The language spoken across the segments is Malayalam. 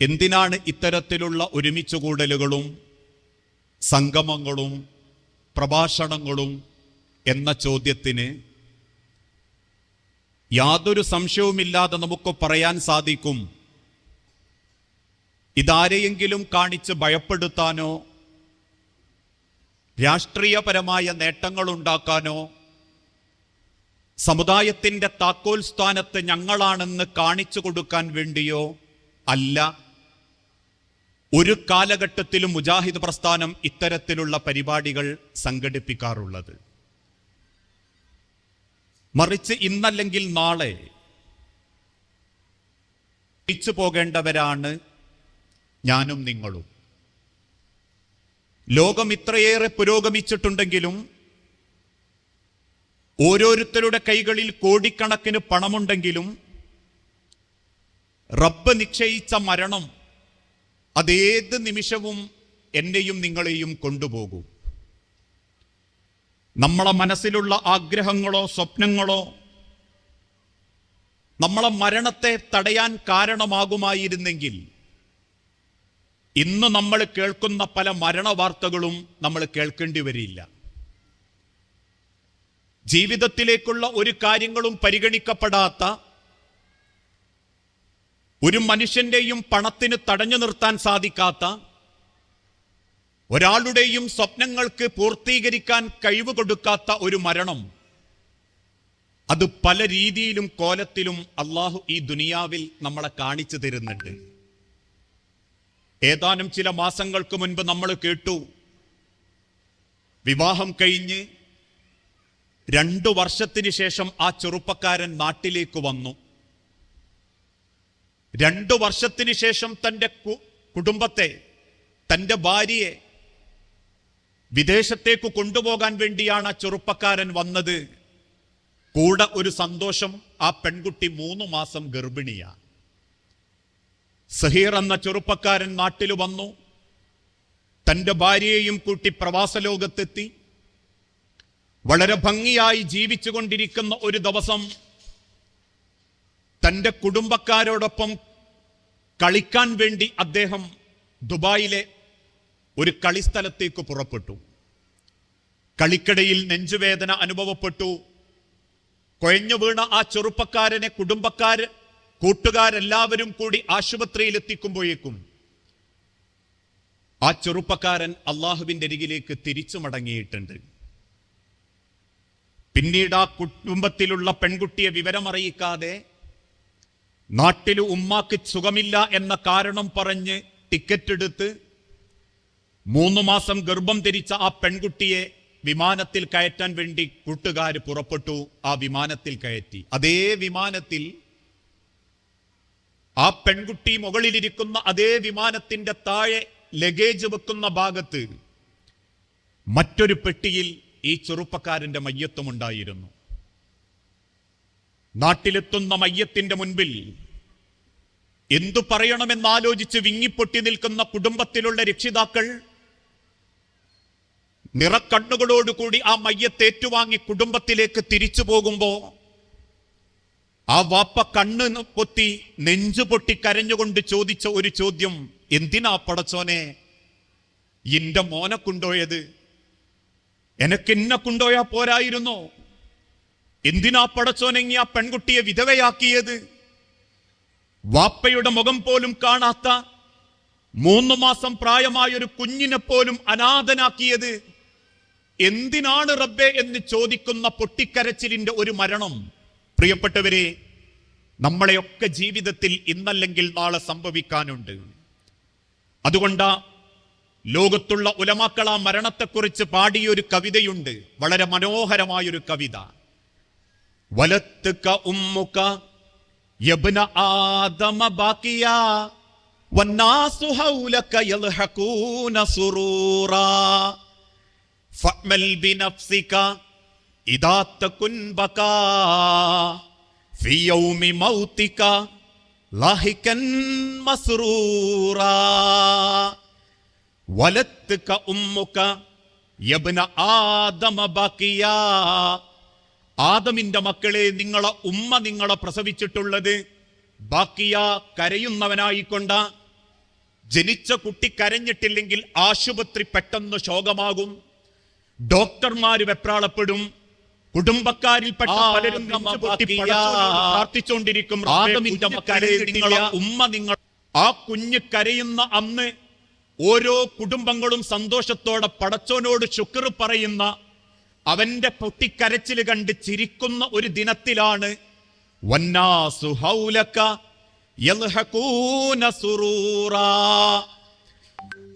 എന്തിനാണ് ഇത്തരത്തിലുള്ള ഒരുമിച്ച് കൂടലുകളും സംഗമങ്ങളും പ്രഭാഷണങ്ങളും എന്ന ചോദ്യത്തിന് യാതൊരു സംശയവുമില്ലാതെ നമുക്ക് പറയാൻ സാധിക്കും. ഇതാരെയെങ്കിലും കാണിച്ച് ഭയപ്പെടുത്താനോ രാഷ്ട്രീയപരമായ നേട്ടങ്ങൾ ഉണ്ടാക്കാനോ സമുദായത്തിന്റെ താക്കോൽ സ്ഥാനത്ത് ഞങ്ങളാണെന്ന് കാണിച്ചു കൊടുക്കാൻ വേണ്ടിയോ അല്ല. ഒരു കാലഘട്ടത്തിലും മുജാഹിദ് പ്രസ്ഥാനം ഇത്തരത്തിലുള്ള പരിപാടികൾ സംഘടിപ്പിക്കാറുള്ളത്. മറിച്ച് ഇന്നല്ലെങ്കിൽ നാളെ തിരിച്ചു പോകേണ്ടവരാണ് ഞാനും നിങ്ങളും. ലോകം ഇത്രയേറെ പുരോഗമിച്ചിട്ടുണ്ടെങ്കിലും ഓരോരുത്തരുടെ കൈകളിൽ കോടിക്കണക്കിന് പണമുണ്ടെങ്കിലും റബ്ബ് നിശ്ചയിച്ച മരണം അതേത് നിമിഷവും എന്നെയും നിങ്ങളെയും കൊണ്ടുപോകും. നമ്മളെ മനസ്സിലുള്ള ആഗ്രഹങ്ങളോ സ്വപ്നങ്ങളോ നമ്മളെ മരണത്തെ തടയാൻ കാരണമാകുമായിരുന്നെങ്കിൽ ഇന്ന് നമ്മൾ കേൾക്കുന്ന പല മരണവാർത്തകളും നമ്മൾ കേൾക്കേണ്ടി വരില്ല. ജീവിതത്തിലേക്കുള്ള ഒരു കാര്യങ്ങളും പരിഗണിക്കപ്പെടാത്ത ഒരു മനുഷ്യന്റെയും പണത്തിന് തടഞ്ഞു നിർത്താൻ സാധിക്കാത്ത ഒരാളുടെയും സ്വപ്നങ്ങൾക്ക് പൂർത്തീകരിക്കാൻ കഴിവ് കൊടുക്കാത്ത ഒരു മരണം. അത് പല രീതിയിലും കോലത്തിലും അള്ളാഹു ഈ ദുനിയാവിൽ നമ്മളെ കാണിച്ചു തരുന്നുണ്ട്. ഏതാനും ചില മാസങ്ങൾക്ക് മുൻപ് നമ്മൾ കേട്ടു വിവാഹം കഴിഞ്ഞ് രണ്ടു വർഷത്തിന് ശേഷം ആ ചെറുപ്പക്കാരൻ നാട്ടിലേക്ക് വന്നു. രണ്ടു വർഷത്തിന് ശേഷം തന്റെ കുടുംബത്തെ തന്റെ ഭാര്യയെ വിദേശത്തേക്ക് കൊണ്ടുപോകാൻ വേണ്ടിയാണ് ആ ചെറുപ്പക്കാരൻ വന്നത്. കൂടെ ഒരു സന്തോഷം ആ പെൺകുട്ടി മൂന്ന് മാസം ഗർഭിണിയാണ്. സഹീർ എന്ന ചെറുപ്പക്കാരൻ നാട്ടിൽ വന്നു. തന്റെ ഭാര്യയെയും കൂട്ടി പ്രവാസ ലോകത്തെത്തി. വളരെ ഭംഗിയായി ജീവിച്ചുകൊണ്ടിരിക്കുന്ന ഒരു ദിവസം തന്റെ കുടുംബക്കാരോടൊപ്പം കളിക്കാൻ വേണ്ടി അദ്ദേഹം ദുബായിലെ ഒരു കളിസ്ഥലത്തേക്ക് പുറപ്പെട്ടു. കളിക്കടയിൽ നെഞ്ചുവേദന അനുഭവപ്പെട്ടു. കൊഴഞ്ഞു വീണ ആ ചെറുപ്പക്കാരനെ കുടുംബക്കാർ കൂട്ടുകാരെല്ലാവരും കൂടി ആശുപത്രിയിൽ എത്തിക്കുമ്പോഴേക്കും ആ ചെറുപ്പക്കാരൻ അള്ളാഹുവിന്റെ അരികിലേക്ക് തിരിച്ചു മടങ്ങിയിട്ടുണ്ട്. പിന്നീട് ആ കുടുംബത്തിലുള്ള പെൺകുട്ടിയെ വിവരമറിയിക്കാതെ നാട്ടിൽ ഉമ്മാക്ക് സുഖമില്ല എന്ന കാരണം പറഞ്ഞ് ടിക്കറ്റ് എടുത്ത് മൂന്ന് മാസം ഗർഭം ധരിച്ച ആ പെൺകുട്ടിയെ വിമാനത്തിൽ കയറ്റാൻ വേണ്ടി കൂട്ടുകാർ പുറപ്പെട്ടു. ആ വിമാനത്തിൽ കയറ്റി. അതേ വിമാനത്തിൽ ആ പെൺകുട്ടി മുകളിലിരിക്കുന്ന അതേ വിമാനത്തിന്റെ താഴെ ലഗേജ് വെക്കുന്ന ഭാഗത്ത് മറ്റൊരു പെട്ടിയിൽ ഈ ചെറുപ്പക്കാരന്റെ മയ്യത്തുമുണ്ടായിരുന്നു. നാട്ടിലെത്തുന്ന മയ്യത്തിന്റെ മുൻപിൽ എന്തു പറയണമെന്നാലോചിച്ച് വിങ്ങിപ്പൊട്ടി നിൽക്കുന്ന കുടുംബത്തിലുള്ള രക്ഷിതാക്കൾ നിറക്കണ്ണുകളോടുകൂടി ആ മയ്യത്തേറ്റുവാങ്ങി കുടുംബത്തിലേക്ക് തിരിച്ചു പോകുമ്പോൾ ആ വാപ്പ കണ്ണ് പൊത്തി നെഞ്ചു പൊട്ടി കരഞ്ഞുകൊണ്ട് ചോദിച്ച ഒരു ചോദ്യം എന്തിനാ പടച്ചോനെ? എന്റെ മോനെ കൊണ്ടോയത് എനക്ക് എന്നെ കൊണ്ടോയാ പോരായിരുന്നോ? എന്തിനാ പടച്ചോനെങ്ങി ആ പെൺകുട്ടിയെ വിധവയാക്കിയത്? വാപ്പയുടെ മുഖം പോലും കാണാത്ത മൂന്ന് മാസം പ്രായമായ ഒരു കുഞ്ഞിനെ പോലും അനാഥനാക്കിയത് എന്തിനാണ് റബ്ബെ എന്ന് ചോദിക്കുന്ന പൊട്ടിക്കരച്ചിലിന്റെ ഒരു മരണം? പ്രിയപ്പെട്ടവരെ നമ്മളെയൊക്കെ ജീവിതത്തിൽ ഇന്നല്ലെങ്കിൽ നാളെ സംഭവിക്കാനുണ്ട്. അതുകൊണ്ടാ ലോകത്തുള്ള ഉലമാക്കൾ ആ മരണത്തെക്കുറിച്ച് പാടിയൊരു കവിതയുണ്ട്. വളരെ മനോഹരമായൊരു കവിത. വലത്തുക ഉമ്മുക യബ്ന ആദമ ബാക്കിയ വന്നാസു ഹൗലക യൽഹഖൂന സുറൂറാ ഫഅമൽ ബിനഫ്സിക ഇദാ തകുൻ ബകാ ഫി യൗമി മൗതിക ലാഹികൻ മസ്റൂറാ വലത്തുക ഉമ്മുക യബ്ന ആദമ ബാക്കിയ ആദമിന്റെ മക്കളെ നിങ്ങളെ ഉമ്മ നിങ്ങളെ പ്രസവിച്ചിട്ടുള്ളത് ബാക്കിയ കരയുന്നവനായിക്കൊണ്ട. ജനിച്ച കുട്ടി കരഞ്ഞിട്ടില്ലെങ്കിൽ ആശുപത്രി പെട്ടെന്ന് ശോകമാകും. ഡോക്ടർമാർ വെപ്രാളപ്പെടും. കുടുംബക്കാരിൽപ്പെട്ട പലരും പ്രാർത്ഥിച്ചുകൊണ്ടിരിക്കും ആദമിന്റെ മക്കളെ നിങ്ങളെ ഉമ്മ നിങ്ങൾ ആ കുഞ്ഞ് കരയുന്ന അന്ന് ഓരോ കുടുംബങ്ങളും സന്തോഷത്തോടെ പടച്ചോനോട് ശുക്ർ പറയുന്ന അവന്റെ പൊട്ടിക്കരച്ചിൽ കണ്ട് ചിരിക്കുന്ന ഒരു ദിനത്തിലാണ്.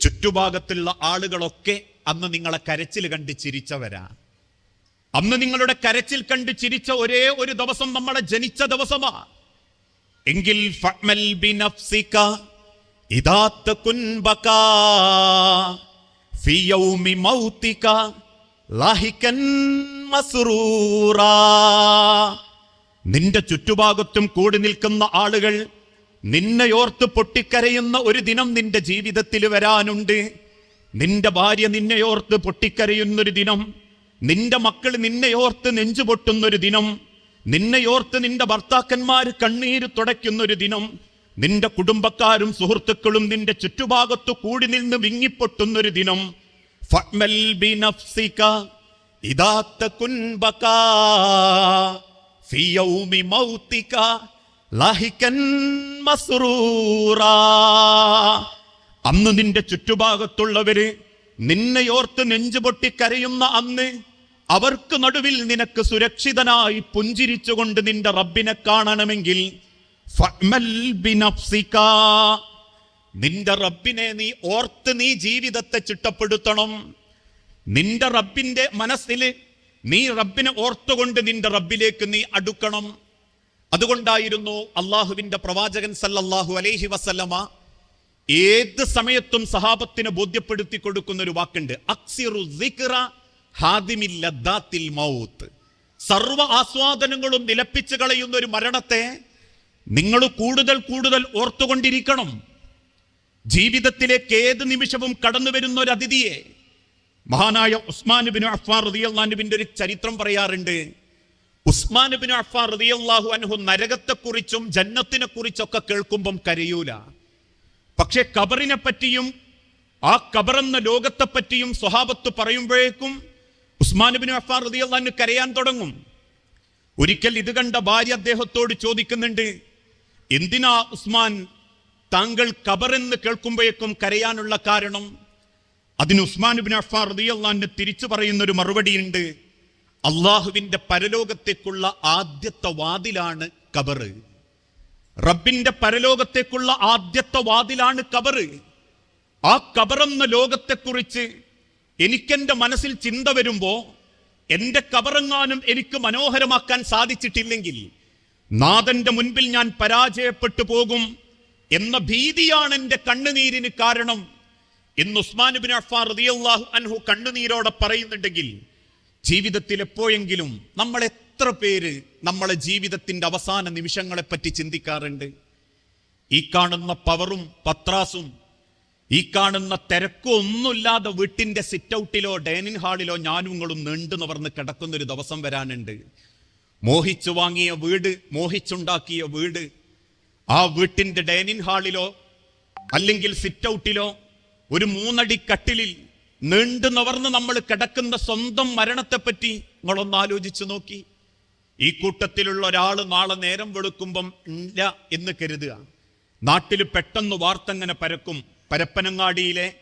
ചുറ്റുഭാഗത്തുള്ള ആളുകളൊക്കെ അന്ന് നിങ്ങളെ കരച്ചിൽ കണ്ട് ചിരിച്ചവരാ. അന്ന് നിങ്ങളുടെ കരച്ചിൽ കണ്ട് ചിരിച്ച ഒരേ ഒരു ദിവസം നമ്മളെ ജനിച്ച ദിവസമാ. എങ്കിൽ ഫഅ്മൽ കുൻബക ഇദാ തകുൻ ലാഹികൻ മസ്റൂറാ. നിന്റെ ചുറ്റുഭാഗത്തും കൂടി നിൽക്കുന്ന ആളുകൾ നിന്നെയോർത്ത് പൊട്ടിക്കരയുന്ന ഒരു ദിനം നിന്റെ ജീവിതത്തിൽ വരാനുണ്ട്. നിന്റെ ഭാര്യ നിന്നെയോർത്ത് പൊട്ടിക്കരയുന്നൊരു ദിനം നിന്റെ മക്കൾ നിന്നെയോർത്ത് നെഞ്ചു പൊട്ടുന്നൊരു ദിനം നിന്നെയോർത്ത് നിന്റെ ഭർത്താക്കന്മാർ കണ്ണീര് തുടയ്ക്കുന്നൊരു ദിനം നിന്റെ കുടുംബക്കാരും സുഹൃത്തുക്കളും നിന്റെ ചുറ്റുഭാഗത്തു കൂടി നിന്ന് വിങ്ങിപ്പൊട്ടുന്നൊരു ദിനം ഫഅ്മൽ ഇദാ മൗതിക മസ്റൂറ അന്ന് നിന്റെ ചുറ്റുഭാഗത്തുള്ളവര് നിന്നെയോർത്ത് നെഞ്ചുപൊട്ടി കരയുന്ന അന്ന് അവർക്ക് നടുവിൽ നിനക്ക് സുരക്ഷിതനായി പുഞ്ചിരിച്ചുകൊണ്ട് നിന്റെ റബ്ബിനെ കാണണമെങ്കിൽ ഫഅ്മൽ ബിനഫ്സിക. നിന്റെ റബ്ബിനെ നീ ഓർത്ത് നീ ജീവിതത്തെ ചിട്ടപ്പെടുത്തണം. നിന്റെ റബ്ബിന്റെ മനസ്സിൽ നീ റബ്ബിനെ ഓർത്തുകൊണ്ട് നിന്റെ റബ്ബിലേക്ക് നീ അടുക്കണം. അതുകൊണ്ടായിരുന്നു അള്ളാഹുവിന്റെ പ്രവാചകൻ സല്ലല്ലാഹു അലൈഹി വസല്ലമ ഏത് സമയത്തും സഹാബത്തിന് ബോധ്യപ്പെടുത്തി കൊടുക്കുന്ന ഒരു വാക്കുണ്ട്. അക്സിറു മൗത്ത്. സർവ ആസ്വാദനങ്ങളും നിലപ്പിച്ചു കളയുന്ന ഒരു മരണത്തെ നിങ്ങൾ കൂടുതൽ കൂടുതൽ ഓർത്തുകൊണ്ടിരിക്കണം. ജീവിതത്തിലേക്ക് ഏത് നിമിഷവും കടന്നു വരുന്ന ഒരു അതിഥിയെ മഹാനായ ഉസ്മാൻ ബിൻ അഫ്ഫാർ റളിയല്ലാഹുവിന്റെ ഒരു ചരിത്രം പറയാറുണ്ട്. ഉസ്മാൻ ബിൻ അഫ്ഫാർ റതിയല്ലാഹു അൻഹു നരകത്തെക്കുറിച്ചും ജന്നത്തിനെ കുറിച്ചൊക്കെ കേൾക്കുമ്പം കരയൂല. പക്ഷെ കബറിനെ പറ്റിയും ആ കബറെന്ന ലോകത്തെ പറ്റിയും സ്വഹാബത്ത് പറയുമ്പോഴേക്കും ഉസ്മാൻ ബിൻ അഫ്ഫാർ റളിയല്ലാഹു കരയാൻ തുടങ്ങും. ഒരിക്കൽ ഇത് കണ്ട ഭാര്യ അദ്ദേഹത്തോട് ചോദിക്കുന്നുണ്ട് എന്തിനാ ഉസ്മാൻ താങ്കൾ കബറെന്ന് കേൾക്കുമ്പോഴേക്കും കരയാനുള്ള കാരണം അതിന് ഉസ്മാൻ ബിൻ അഫ്ഫാർ റളിയല്ലാഹു തിരിച്ചു പറയുന്ന ഒരു മറുപടിയുണ്ട്. അള്ളാഹുവിന്റെ പരലോകത്തേക്കുള്ള ആദ്യത്തെ വാതിലാണ് കബറ് റബ്ബിന്റെ പരലോകത്തേക്കുള്ള ആദ്യത്തെ വാതിലാണ് കബറ് ആ കബറെന്ന ലോകത്തെക്കുറിച്ച് എനിക്കെന്റെ മനസ്സിൽ ചിന്ത വരുമ്പോ എന്റെ കബറെങ്ങാനും എനിക്ക് മനോഹരമാക്കാൻ സാധിച്ചിട്ടില്ലെങ്കിൽ നാഥന്റെ മുൻപിൽ ഞാൻ പരാജയപ്പെട്ടു പോകും. എന്ന ഭീതിയാണ് എന്റെ കണ്ണുനീരിന് കാരണം. എന്ന് ഉസ്മാൻ ബിൻ അഫാർ റളിയല്ലാഹു അൻഹു കണ്ണുനീരോടെ പറയുന്നുണ്ടെങ്കിൽ ജീവിതത്തിൽ എപ്പോഴെങ്കിലും നമ്മൾ എത്ര പേര് നമ്മളെ ജീവിതത്തിന്റെ അവസാന നിമിഷങ്ങളെ പറ്റി ചിന്തിക്കാറുണ്ട്? ഈ കാണുന്ന പവറും പത്രാസും ഈ കാണുന്ന തിരക്കും ഒന്നുമില്ലാതെ വീട്ടിന്റെ സിറ്റ് ഔട്ടിലോ ഡൈനിങ് ഹാളിലോ ഞാനുങ്ങളും നിങ്ങളും നീണ്ടു നിവർന്ന് കിടക്കുന്ന ഒരു ദിവസം വരാനുണ്ട്. മോഹിച്ചു വാങ്ങിയ വീട് മോഹിച്ചുണ്ടാക്കിയ വീട് ആ വീട്ടിന്റെ ഡൈനിങ് ഹാളിലോ അല്ലെങ്കിൽ സിറ്റ് ഔട്ടിലോ ഒരു മൂന്നടി കട്ടിലിൽ നീണ്ടു നവർന്ന് നമ്മൾ കിടക്കുന്ന സ്വന്തം മരണത്തെപ്പറ്റി നിങ്ങളൊന്ന് ആലോചിച്ചു നോക്കി. ഈ കൂട്ടത്തിലുള്ള ഒരാൾ നാളെ നേരം വെളുക്കുമ്പം ഇല്ല എന്ന് കരുതുക. നാട്ടിൽ പെട്ടെന്ന് വാർത്തങ്ങനെ പരക്കും. പരപ്പനങ്ങാടിയിലെ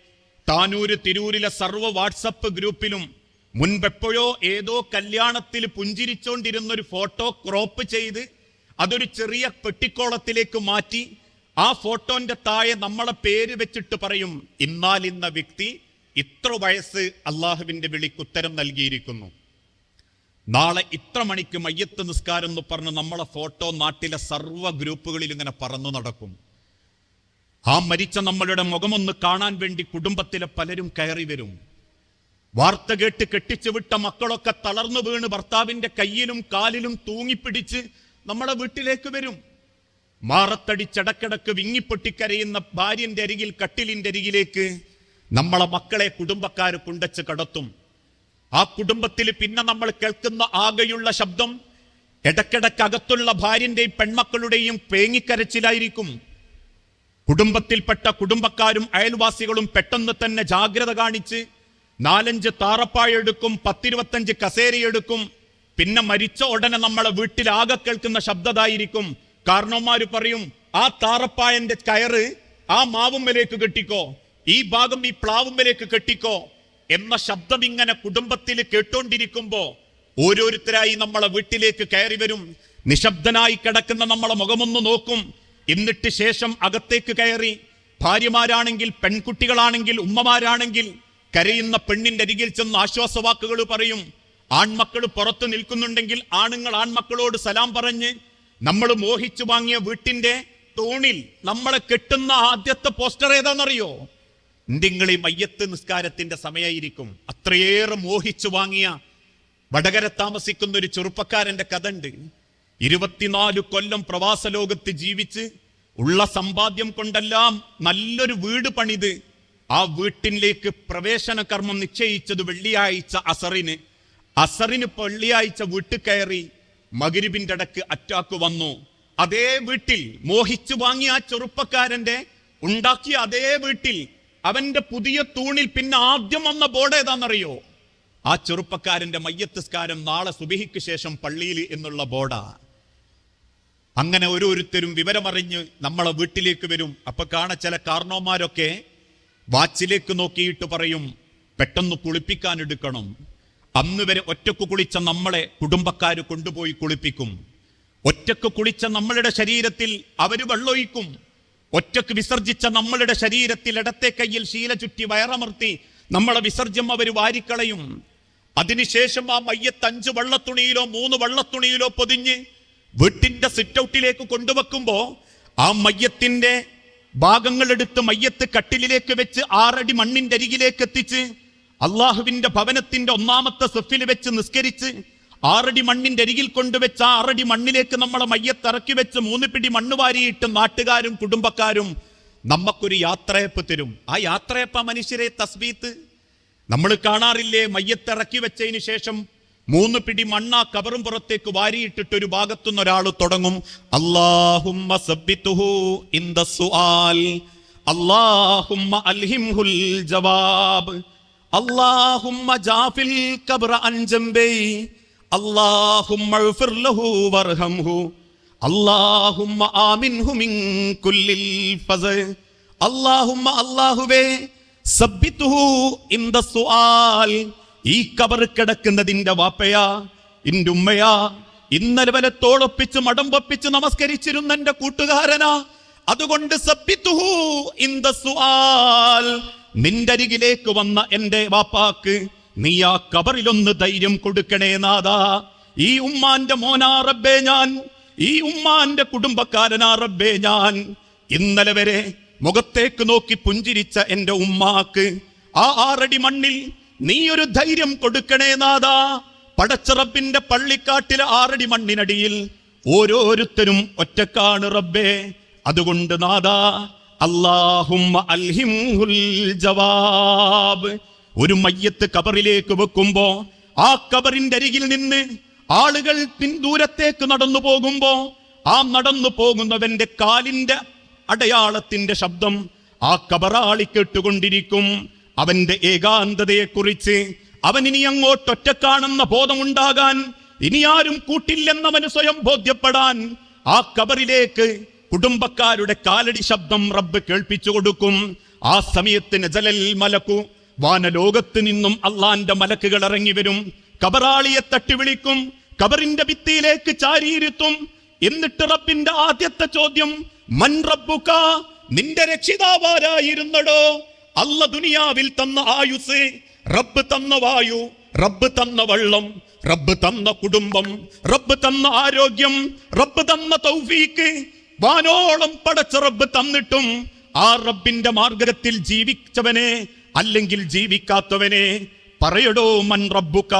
താനൂര് തിരൂരിലെ സർവ വാട്സപ്പ് ഗ്രൂപ്പിലും മുൻപെപ്പോഴോ ഏതോ കല്യാണത്തിൽ പുഞ്ചിരിച്ചോണ്ടിരുന്നൊരു ഫോട്ടോ ക്രോപ്പ് ചെയ്ത് അതൊരു ചെറിയ പെട്ടിക്കോളത്തിലേക്ക് മാറ്റി ആ ഫോട്ടോന്റെ താഴെ നമ്മളെ പേര് വെച്ചിട്ട് പറയും ഇന്നാൽ ഇന്ന വ്യക്തി ഇത്ര വയസ്സ് അള്ളാഹുവിന്റെ വിളിക്കുത്തരം നൽകിയിരിക്കുന്നു. നാളെ ഇത്ര മണിക്ക് മയ്യത്ത് നിസ്കാരം എന്ന് പറഞ്ഞ് നമ്മളെ ഫോട്ടോ നാട്ടിലെ സർവ ഗ്രൂപ്പുകളിൽ ഇങ്ങനെ പറന്നു നടക്കും. ആ മരിച്ച നമ്മളുടെ മുഖമൊന്ന് കാണാൻ വേണ്ടി കുടുംബത്തിലെ പലരും കയറി വരും. വാർത്ത കേട്ട് കെട്ടിച്ചു വിട്ട മക്കളൊക്കെ തളർന്നു വീണ് ഭർത്താവിന്റെ കയ്യിലും കാലിലും തൂങ്ങിപ്പിടിച്ച് നമ്മളെ വീട്ടിലേക്ക് വരും. മാറത്തടിച്ചടക്കിടക്ക് വിങ്ങിപ്പൊട്ടിക്കരയുന്ന ഭാര്യന്റെ അരികിൽ കട്ടിലിന്റെ അരികിലേക്ക് നമ്മളെ മക്കളെ കുടുംബക്കാര് കുണ്ടച്ച് കടത്തും. ആ കുടുംബത്തിൽ പിന്നെ നമ്മൾ കേൾക്കുന്ന ആകെയുള്ള ശബ്ദം ഇടക്കിടക്ക് അകത്തുള്ള ഭാര്യന്റെയും പെൺമക്കളുടെയും പേങ്ങിക്കരച്ചിലായിരിക്കും. കുടുംബത്തിൽപ്പെട്ട കുടുംബക്കാരും അയൽവാസികളും പെട്ടെന്ന് തന്നെ ജാഗ്രത കാണിച്ച് നാലഞ്ച് താറപ്പായെടുക്കും പത്തിരുപത്തഞ്ച് കസേരയെടുക്കും. പിന്നെ മരിച്ച ഉടനെ നമ്മളെ വീട്ടിൽ ആകെ കേൾക്കുന്ന ശബ്ദതായിരിക്കും. കാരണവന്മാര് പറയും ആ താറപ്പായന്റെ കയറ് ആ മാവുമ്മലേക്ക് കെട്ടിക്കോ ഈ ഭാഗം ഈ പ്ലാവുമ്മലേക്ക് കെട്ടിക്കോ എന്ന ശബ്ദം ഇങ്ങനെ കുടുംബത്തിൽ കേട്ടോണ്ടിരിക്കുമ്പോ ഓരോരുത്തരായി നമ്മളെ വീട്ടിലേക്ക് കയറി വരും. നിശബ്ദനായി കിടക്കുന്ന നമ്മളെ മുഖമൊന്ന് നോക്കും. എന്നിട്ട് ശേഷം അകത്തേക്ക് കയറി ഭാര്യമാരാണെങ്കിൽ പെൺകുട്ടികളാണെങ്കിൽ ഉമ്മമാരാണെങ്കിൽ കരയുന്ന പെണ്ണിന്റെ അരികിൽ ചെന്ന് ആശ്വാസവാക്കുകൾ പറയും ആൺമക്കൾ പുറത്തു നിൽക്കുന്നുണ്ടെങ്കിൽ ആണുങ്ങൾ ആൺമക്കളോട് സലാം പറഞ്ഞ് നമ്മൾ മോഹിച്ചു വാങ്ങിയ വീട്ടിന്റെ തൂണിൽ നമ്മളെ കെട്ടുന്ന ആദ്യത്തെ പോസ്റ്റർ ഏതാണെന്നറിയോ ഈ മയ്യത്ത് നിസ്കാരത്തിന്റെ സമയമായിരിക്കും അത്രയേറെ മോഹിച്ചു വാങ്ങിയ വടകര താമസിക്കുന്ന ഒരു ചെറുപ്പക്കാരന്റെ കഥ ഉണ്ട് ഇരുപത്തിനാല് കൊല്ലം പ്രവാസ ലോകത്ത് ജീവിച്ച് ഉള്ള സമ്പാദ്യം കൊണ്ടെല്ലാം നല്ലൊരു വീട് പണിത് ആ വീട്ടിലേക്ക് പ്രവേശന കർമ്മം നിശ്ചയിച്ചത് വെള്ളിയാഴ്ച അസറിന്. അസറിന് വെള്ളിയാഴ്ച വീട്ടിൽ കയറി മകരിബിന്റെ ഇടയ്ക്ക് അറ്റാക്ക് വന്നു. അതേ വീട്ടിൽ മോഹിച്ചു വാങ്ങിയ ആ ചെറുപ്പക്കാരന്റെ ഉണ്ടാക്കിയ അതേ വീട്ടിൽ അവന്റെ പുതിയ തൂണിൽ പിന്നെ ആദ്യം വന്ന ബോർഡ് ഏതാണെന്നറിയോ? ആ ചെറുപ്പക്കാരന്റെ മയ്യത്തസ്കാരം നാളെ സുബിഹിക്ക് ശേഷം പള്ളിയിൽ എന്നുള്ള ബോർഡാ. അങ്ങനെ ഓരോരുത്തരും വിവരമറിഞ്ഞ് നമ്മളെ വീട്ടിലേക്ക് വരും. അപ്പൊ കാണ ചില കാരണവന്മാരൊക്കെ വാച്ചിലേക്ക് നോക്കിയിട്ട് പറയും പെട്ടെന്ന് കുളിപ്പിക്കാൻ എടുക്കണം. അന്ന് വരെ ഒറ്റയ്ക്ക് കുളിച്ച നമ്മളെ കുടുംബക്കാർ കൊണ്ടുപോയി കുളിപ്പിക്കും. ഒറ്റയ്ക്ക് കുളിച്ച നമ്മളുടെ ശരീരത്തിൽ അവർ വെള്ളൊഴിക്കും. ഒറ്റയ്ക്ക് വിസർജിച്ച നമ്മളുടെ ശരീരത്തിൽ ഇടത്തെ കയ്യിൽ ശീല ചുറ്റി വയറമർത്തി നമ്മളെ വിസർജ്യം അവർ വാരിക്കളയും. അതിനുശേഷം ആ മയ്യത്ത് അഞ്ച് വള്ളത്തുണിയിലോ മൂന്ന് വള്ളത്തുണിയിലോ പൊതിഞ്ഞ് വീട്ടിന്റെ സിറ്റൗട്ടിലേക്ക് കൊണ്ടുവെക്കുമ്പോ ആ മയ്യത്തിന്റെ ഭാഗങ്ങളെടുത്ത് മയ്യത്ത് കട്ടിലിലേക്ക് വെച്ച് ആറടി മണ്ണിന്റെ അരികിലേക്ക് എത്തിച്ച് അള്ളാഹുവിന്റെ ഭവനത്തിന്റെ ഒന്നാമത്തെ സെഫിൽ വെച്ച് നിസ്കരിച്ച് ആറടി മണ്ണിന്റെ അരികിൽ കൊണ്ടുവെച്ച ആ ആറടി മണ്ണിലേക്ക് നമ്മളെ മയ്യത്തിറക്കി വെച്ച് മൂന്ന് പിടി മണ്ണ് വാരിയിട്ട് നാട്ടുകാരും കുടുംബക്കാരും നമുക്കൊരു യാത്രയപ്പ് തരും. ആ യാത്രയപ്പ മനുഷ്യരെ തസ്ബീത്ത്. നമ്മൾ കാണാറില്ലേ മയ്യത്തിറക്കി വെച്ചതിന് ശേഷം മൂന്ന് പിടി മണ്ണ കബറും പുറത്തേക്ക് വാരിയിട്ടിട്ട് ഒരു ഭാഗത്തുനിന്ന് ഒരാൾ തുടങ്ങും. സുആൽ. അല്ലാഹുമ്മ അൽഹിംഹുൽ ജവാബ്. ജാഫിൽ കബ്ര വർഹംഹു. ആമിൻഹു ഫസ. ഇൻ ദ സുആൽ. ഈ കബർ കിടക്കുന്നതിന്റെ വാപ്പയാ ഇന്റെ ഉമ്മയാ ഇന്നലെ വരെ തോളൊപ്പിച്ച് മടമ്പൊപ്പിച്ച് നമസ്കരിച്ചിരുന്ന എന്റെ കൂട്ടുകാരനാ. അതുകൊണ്ട് സബ്ബിത്തുഹു ഇൻ ദ സുആൽ. നിന്റെ അരികിലേക്ക് വന്ന എന്റെ വാപ്പാക്ക് നീ ആ കബറിലൊന്ന് ധൈര്യം കൊടുക്കണേ നാദാ ഈ ഉമ്മാന്റെ മോനാ റബ്ബേ ഞാൻ. ഈ ഉമ്മാന്റെ കുടുംബക്കാരനാ റബ്ബേ ഞാൻ. ഇന്നലെ വരെ മുഖത്തേക്ക് നോക്കി പുഞ്ചിരിച്ച എന്റെ ഉമ്മാക്ക് ആ ആറടി മണ്ണിൽ നീ ഒരു ധൈര്യം കൊടുക്കണേ നാദാ പടച്ചറബിന്റെ പള്ളിക്കാട്ടിലെ ആറടി മണ്ണിനടിയിൽ ഓരോരുത്തരും ഒറ്റക്കാണ് റബ്ബേ. അതുകൊണ്ട് നാദാ ജവാബ്. ഒരു മയ്യത്ത് കബറിലേക്ക് വെക്കുമ്പോ ആ കബറിന്റെ അരികിൽ നിന്ന് ആളുകൾ പിൻദൂരത്തേക്ക് നടന്നു പോകുമ്പോ ആ നടന്നു പോകുന്നവന്റെ കാലിന്റെ അടയാളത്തിന്റെ ശബ്ദം ആ കബറാളി കേട്ടുകൊണ്ടിരിക്കും. അവന്റെ ഏകാന്തതയെക്കുറിച്ച് അവൻ ഇനി അങ്ങോട്ട് ഒറ്റക്കാണെന്ന ബോധമുണ്ടാകാൻ ഇനി ആരും കൂട്ടില്ലെന്നവന് സ്വയം ബോധ്യപ്പെടാൻ ആ കബറിലേക്ക് കുടുംബക്കാരുടെ കാലടി ശബ്ദം റബ്ബ് കേൾപ്പിച്ചു കൊടുക്കും. ആ സമയത്ത് നജലൽ മലക്കു വാനലോകത്ത് നിന്നും അള്ളാന്റെ മലക്കുകൾ ഇറങ്ങി വരും. കബറാളിയെ തട്ടി വിളിക്കും കബറിന്റെ ഭിത്തിയിലേക്ക് ചാരിയിരുത്തും. എന്നിട്ട് റബ്ബിന്റെ ആദ്യത്തെ ചോദ്യം മൻ റബ്ബുക? നിന്റെ രക്ഷിതാവാരായിരുന്നടോ അല്ല ദുനിയാവിൽ തന്ന ആയുസ് റബ്ബ് തന്ന വായു റബ്ബ് തന്ന വെള്ളം റബ്ബ് തന്ന കുടുംബം റബ്ബ് തന്ന ആരോഗ്യം റബ്ബ് തന്ന തൗഫീക്ക് വാനോളം പടച്ച റബ്ബ് തന്നിട്ടും ആ റബ്ബിന്റെ മാർഗത്തിൽ ജീവിച്ചവനെ അല്ലെങ്കിൽ ജീവിക്കാത്തവനെ പറയടോ മൻ റബ്ബുക്ക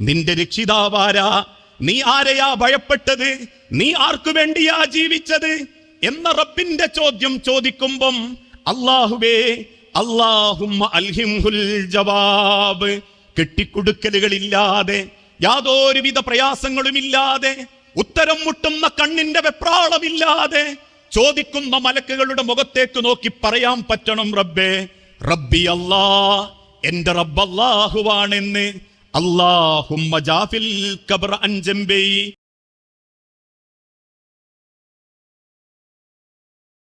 നിന്റെ രക്ഷിതാവാരാ. നീ ആരെയാ ഭയപ്പെട്ടത്? നീ ആർക്കു വേണ്ടിയാ ജീവിച്ചത്? എന്ന റബ്ബിന്റെ ചോദ്യം ചോദിക്കുമ്പം അള്ളാഹുവേ അള്ളാഹുമ്മ അൽഹിംഹുൽ ജവാബ്. കെട്ടിക്കൊടുക്കലുകളില്ലാതെ യാതൊരുവിധ പ്രയാസങ്ങളുമില്ലാതെ ഉത്തരം മുട്ടുന്ന കണ്ണിന്റെ വെപ്രാളമില്ലാതെ ചോദിക്കുന്ന മലക്കുകളുടെ മുഖത്തേക്ക് നോക്കി പറയാൻ പറ്റണം റബ്ബേ. റബ്ബി അല്ലാ എന്റെ റബ്ബ് അല്ലാഹുവാണെന്ന്. അല്ലാഹുമ്മ ജാഫിൽ കബർ അൻജംബി